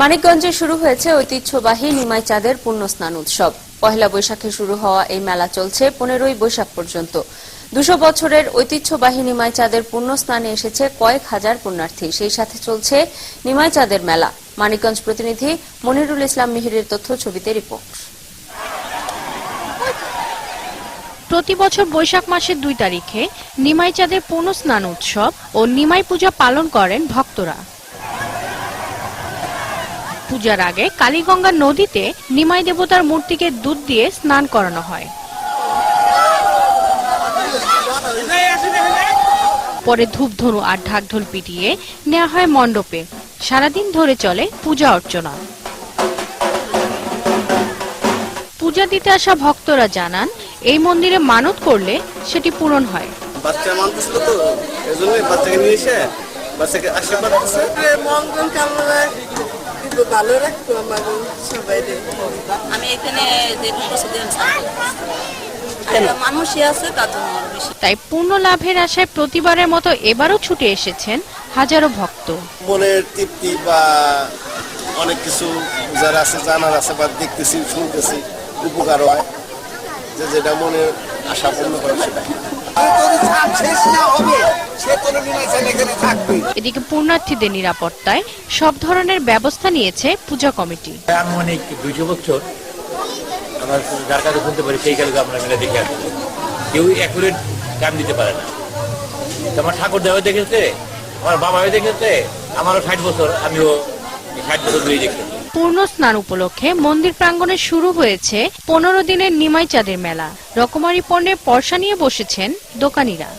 মানিকগঞ্জে শুরু হয়েছে ঐতিহ্যবাহী নিমাই চাঁদের পূর্ণ স্নান উৎসব। পহেলা বৈশাখে শুরু হওয়া এই মেলা চলছে পনেরোই বৈশাখ পর্যন্ত। দুশো বছরের ঐতিহ্যবাহী নিমাই চাঁদের পুণ্যস্নানে এসেছে কয়েক হাজার পুণ্যার্থী। সেই সাথে চলছে নিমাই চাঁদের মেলা। মানিকগঞ্জ প্রতিনিধি মনিরুল ইসলাম মিহিরের তথ্য, ছবিতে রিপোর্ট। প্রতি বছর বৈশাখ মাসের দুই তারিখে নিমাই চাঁদের পূর্ণ স্নান উৎসব ও নিমাই পূজা পালন করেন ভক্তরা। পূজার আগে কালীগঙ্গা নদীতে নিমাই দেবতার মূর্তিকে দুধ দিয়ে স্নান করানো হয়। পরে ধূপধনু আর ঢাকঢোল পিটিয়ে নেওয়া হয় মণ্ডপে। সারাদিন ধরে চলে পূজা অর্চনা। পূজা দিতে আসা ভক্তরা জানান এই মন্দিরে মানত করলে সেটি পূরণ হয়। বাচ্চা মানতেছিল তো এই জন্যই বাচ্চাকে নিয়ে এসে বাচ্চাকে আশীর্বাদ মঙ্গল কামনা কিন্তু ভালো রাখতো আমার সবাই আমি এখানে দেড় বছর দিন মানুষই আছে তার জন্য তাই পূর্ণ লাভের আশায় প্রতিবারের মতো এবারও ছুটে এসেছেন হাজারো ভক্ত। মনের তৃপ্তি বা অনেক কিছু যারা আছে জানার আছে বা দেখতেছি শুনতেছি উপকার হয়। যে যেটা মনের আশা পূর্ণ করে সেটা এদিকে পুণ্যার্থীদের নিরাপত্তায় সব ধরনের ব্যবস্থা নিয়েছে পূজা কমিটি। আনুমানিক দুইশো বছর আমরা যার কাছে শুনতে পারি সেই কালে আমরা মিলে দেখে আসছি কেউ অ্যাকুরেট টাইম দিতে পারে না। আমার ঠাকুর দেওয়া দেখেছে আমার বাবাও দেখেছে আমারও ষাট বছর আমিও ষাট বছর দেখেছি। পূর্ণ স্নান উপলক্ষে মন্দির প্রাঙ্গণে শুরু হয়েছে পনেরো দিনের নিমাই চাঁদের মেলা। রকমারি পণ্যের পর্সা নিয়ে বসেছেন দোকানিরা।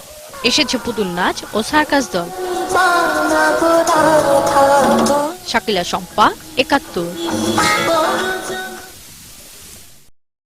এসেছে পুতুল নাচ ও সার্কাস দল। শাকিলা শম্পা একাত্তর।